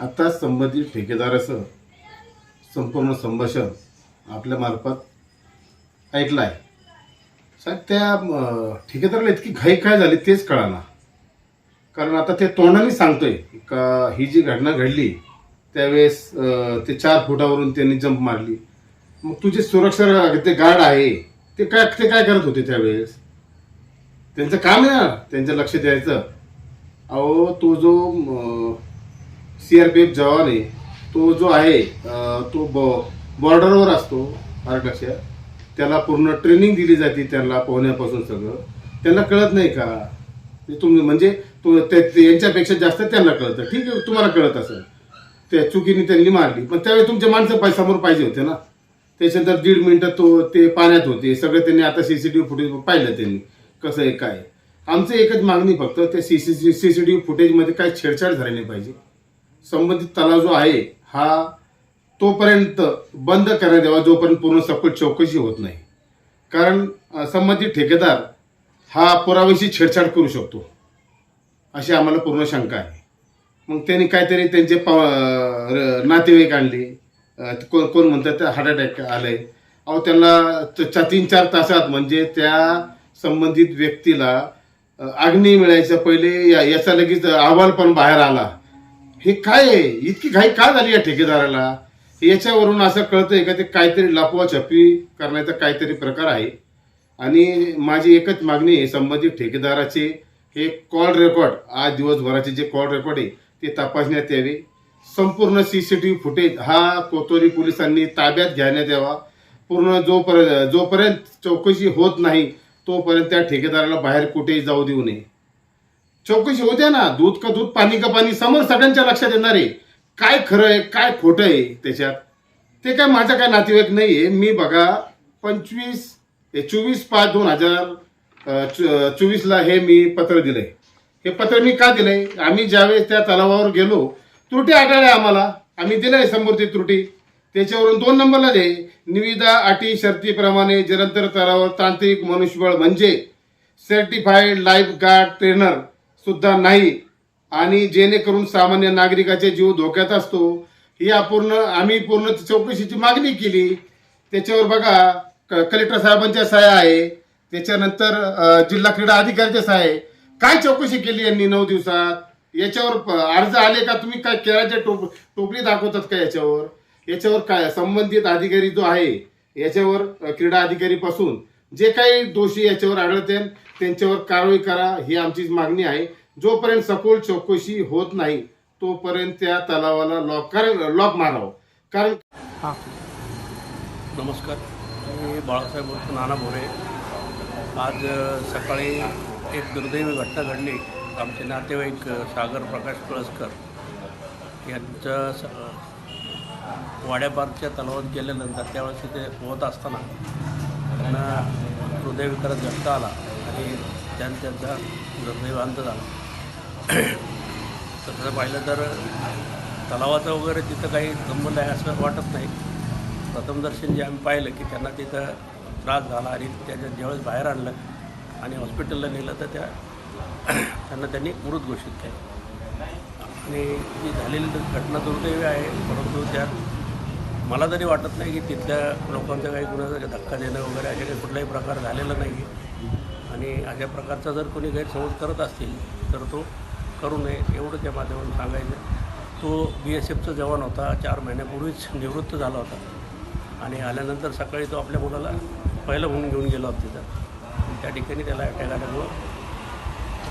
आता संबंधित ठेकेदाराचं संपूर्ण संभाषण आपल्या मार्फत ऐकलं आहे साहेब त्या ठेकेदाराला इतकी घाई काय झाली तेच कळाना. कारण आता ते तोंडाने सांगतोय का ही जी घटना घडली त्यावेळेस ते चार फुटावरून त्यांनी जंप मारली. मग तुझे सुरक्षा ते गार्ड आहे ते काय ते काय करत होते त्यावेळेस? त्यांचं काम आहे त्यांच्या त्यांचं लक्ष द्यायचं. अहो तो जो सीआरपीएफ जवान आहे तो जो आहे तो तो बॉर्डरवर असतो महाराष्ट्राच्या त्याला पूर्ण ट्रेनिंग दिली जाते त्याला पोहण्यापासून सगळं. त्यांना कळत नाही का? तुम्ही म्हणजे तो यांच्यापेक्षा जास्त त्यांना कळतं. ठीक आहे तुम्हाला कळत असेल. त्या चुकीने त्यांनी मारली. पण त्यावेळी तुमचे माणसं पाय समोर पाहिजे होते ना. त्याच्यानंतर दीड मिनटं तो ते पाण्यात होते. सगळं त्यांनी आता C C T V footage पाहिलं त्यांनी. कसं आहे काय आमचं एकच मागणी फक्त त्या टी वी फुटेजमध्ये काय छेडछाड झाली नाही पाहिजे. संबंधित तलाव जो आहे हा तोपर्यंत बंद करण्यात यावा जोपर्यंत पूर्ण सखोल चौकशी होत नाही. कारण संबंधित ठेकेदार हा पुराव्याशी छेडछाड करू शकतो. अशी आम्हाला पूर्ण शंका आहे. मग त्यांनी काहीतरी त्यांचे प र- नातेवाईक आणले. अं, कोण कोण म्हणतात हार्ट अटॅक आलंय. अहो त्यांना त- तीन चार तासात म्हणजे त्या संबंधित व्यक्तीला अग्नी मिळायच्या पहिले या- याचा लगेच अहवाल पण बाहेर आला. हे काय आहे? इतकी घाई का झाली या ठेकेदाराला? याच्यावरून असं कळतंय का ते काहीतरी लपवा छपी करण्याचा काहीतरी प्रकार आहे? आणि माझी एकच मागणी आहे संबंधित ठेकेदाराचे हे कॉल रेकॉर्ड आज दिवसभराचे जे कॉल रेकॉर्ड आहे ते तपासण्यात यावे. संपूर्ण C C T V footage हा कोतोरी पोलिसांनी ताब्यात घेण्यात यावा. पूर्ण जोपर्यंत जोपर्यंत चौकशी होत नाही तोपर्यंत त्या ठेकेदाराला बाहेर कुठेही जाऊ देऊ नये. चौकशी होत्या ना. दूध का दूध पाणी का पाणी समोर सगळ्यांच्या लक्षात येणार आहे. काय खरं आहे काय खोटं आहे त्याच्यात? ते काय माझा काय नातेवाईक नाही आहे मी बघा पंचवीस हे चोवीस पाच दोन हजार चोवीसला हे मी पत्र दिलंय. हे पत्र मी का दिलंय? आम्ही ज्यावेळेस त्या तलावावर गेलो त्रुटी आढळल्या आम्हाला. आम्ही दिलंय समोरची त्रुटी. त्याच्यावरून दोन नंबरला दे. निविदा अटी शर्तीप्रमाणे जलंतर तलावावर तांत्रिक मनुष्यबळ म्हणजे सर्टिफाईड लाईफ गार्ड ट्रेनर सुद्धा नाही. आणि जेणेकरून सामान्य नागरिकाचे जीव धोक्यात असतो. ही अपूर्ण आम्ही पूर्ण चौकशीची मागणी केली. त्याच्यावर बघा क- कलेक्टर साहेबांच्या सहाय्या आहे. त्याच्यानंतर जिल्हा क्रीडा अधिकाऱ्याच्या सहाय्य काय चौकशी केली यांनी नऊ दिवसात? याच्यावर अर्ज आले का? तुम्ही काय केळाच्या टोप टोपली दाखवतात का याच्यावर? याच्यावर काय संबंधित अधिकारी जो आहे याच्यावर क्रीडा अधिकारी पासून जे काही दोषी याच्यावर आढळते त्यांच्यावर कारवाई करा ही आमची मागणी आहे. जोपर्यंत सखोल चौकशी होत नाही तोपर्यंत त्या तलावाला लॉक कर लॉक मारावं. कारण हां. नमस्कार. मी बाळासाहेब नाना भोरे. आज सकाळी एक दुर्दैवी घटना घडली. आमचे नातेवाईक सागर प्रकाश कळसकर यांचं वाड्यापारच्या तलावात गेल्यानंतर त्यावेळेस तिथे पोहत असताना त्यांना हृदयविकारात झटका आला आणि त्यांनी त्यांचा दुर्दैवांत झाला. तसं पाहिलं तर तलावाचं वगैरे तिथं काही संबंध आहे असं वाटत नाही. प्रथमदर्शन जे आम्ही पाहिलं की त्यांना तिथं त्रास झाला आणि त्याच्या ज्यावेळेस बाहेर आणलं आणि हॉस्पिटलला नेलं तर त्या त्यांना त्यांनी मृत घोषित केलं. आणि जी झालेली तर घटना दुर्दैवी आहे परंतु त्यात मला तरी वाटत नाही की तिथल्या लोकांचा काही कुणाचा धक्का देणं वगैरे असे काही कुठलाही प्रकार झालेला नाही. आणि अशा प्रकारचा जर कोणी गैरसमज करत असतील तर तो करू नये एवढं त्या माध्यमातून सांगायचं. तो बी एस एफचा जवान होता चार महिन्यापूर्वीच निवृत्त झाला होता. आणि आल्यानंतर सकाळी तो आपल्या मुलाला पहिलं म्हणून घेऊन गेला होता तिथं. त्या ठिकाणी त्याला अटॅक आल्यामुळं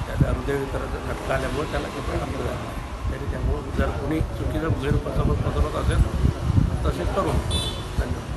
त्याचा हृदयविकाराचा झटका आल्यामुळं त्याला तिथं अंतर झाला. तरी त्यामुळं जर कोणी चुकीचं गैरसमज पसरवत असेल तसे करू धन्यवाद